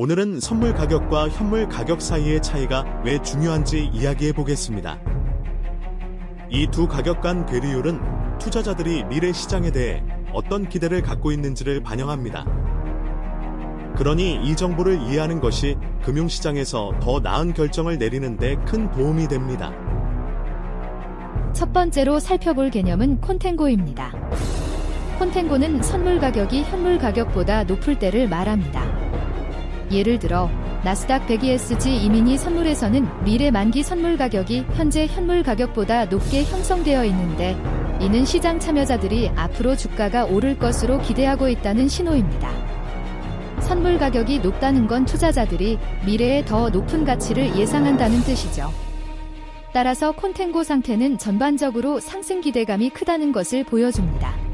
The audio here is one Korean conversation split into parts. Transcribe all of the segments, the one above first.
오늘은 선물 가격과 현물 가격 사이의 차이가 왜 중요한지 이야기해 보겠습니다. 이 두 가격 간 괴리율은 투자자들이 미래 시장에 대해 어떤 기대를 갖고 있는지를 반영합니다. 그러니 이 정보를 이해하는 것이 금융시장에서 더 나은 결정을 내리는데 큰 도움이 됩니다. 첫 번째로 살펴볼 개념은 콘텐고입니다. 콘텐고는 선물 가격이 현물 가격보다 높을 때를 말합니다. 예를 들어 나스닥 100ESG 이민희 선물에서는 미래 만기 선물 가격이 현재 현물 가격보다 높게 형성되어 있는데 이는 시장 참여자들이 앞으로 주가가 오를 것으로 기대하고 있다는 신호입니다. 선물 가격이 높다는 건 투자자들이 미래에 더 높은 가치를 예상한다는 뜻이죠. 따라서 콘텐고 상태는 전반적으로 상승 기대감이 크다는 것을 보여줍니다.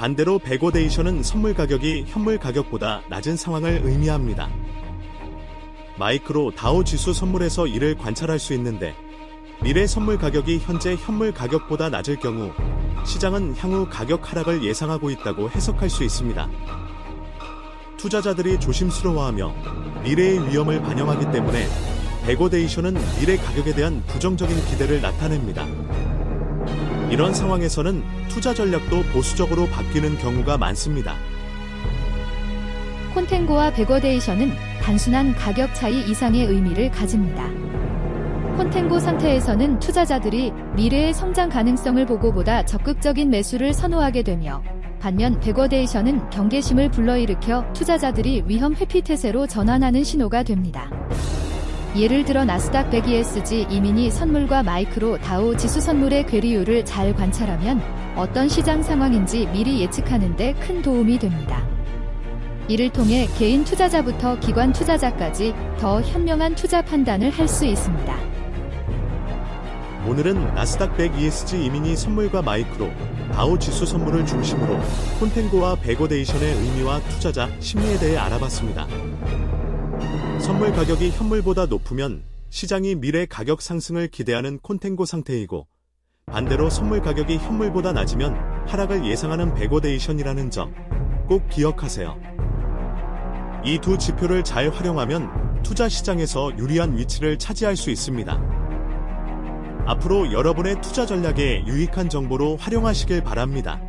반대로 베고데이션은 선물 가격이 현물 가격보다 낮은 상황을 의미합니다. 마이크로 다우 지수 선물에서 이를 관찰할 수 있는데 미래 선물 가격이 현재 현물 가격보다 낮을 경우 시장은 향후 가격 하락을 예상하고 있다고 해석할 수 있습니다. 투자자들이 조심스러워하며 미래의 위험을 반영하기 때문에 베고데이션은 미래 가격에 대한 부정적인 기대를 나타냅니다. 이런 상황에서는 투자 전략도 보수적으로 바뀌는 경우가 많습니다. 콘텐고와 베거데이션은 단순한 가격 차이 이상의 의미를 가집니다. 콘텐고 상태에서는 투자자들이 미래의 성장 가능성을 보고보다 적극적인 매수를 선호하게 되며 반면 베거데이션은 경계심을 불러일으켜 투자자들이 위험 회피 태세로 전환하는 신호가 됩니다. 예를 들어 나스닥 100ESG 이민희 선물과 마이크로 다우 지수 선물의 괴리율을 잘 관찰하면 어떤 시장 상황인지 미리 예측하는 데 큰 도움이 됩니다. 이를 통해 개인 투자자부터 기관 투자자까지 더 현명한 투자 판단을 할 수 있습니다. 오늘은 나스닥 100 ESG 이민희 선물과 마이크로, 다우 지수 선물을 중심으로 콘텐고와 베고데이션의 의미와 투자자 심리에 대해 알아봤습니다. 선물 가격이 현물보다 높으면 시장이 미래 가격 상승을 기대하는 콘텐고 상태이고 반대로 선물 가격이 현물보다 낮으면 하락을 예상하는 베고데이션이라는 점 꼭 기억하세요. 이 두 지표를 잘 활용하면 투자 시장에서 유리한 위치를 차지할 수 있습니다. 앞으로 여러분의 투자 전략에 유익한 정보로 활용하시길 바랍니다.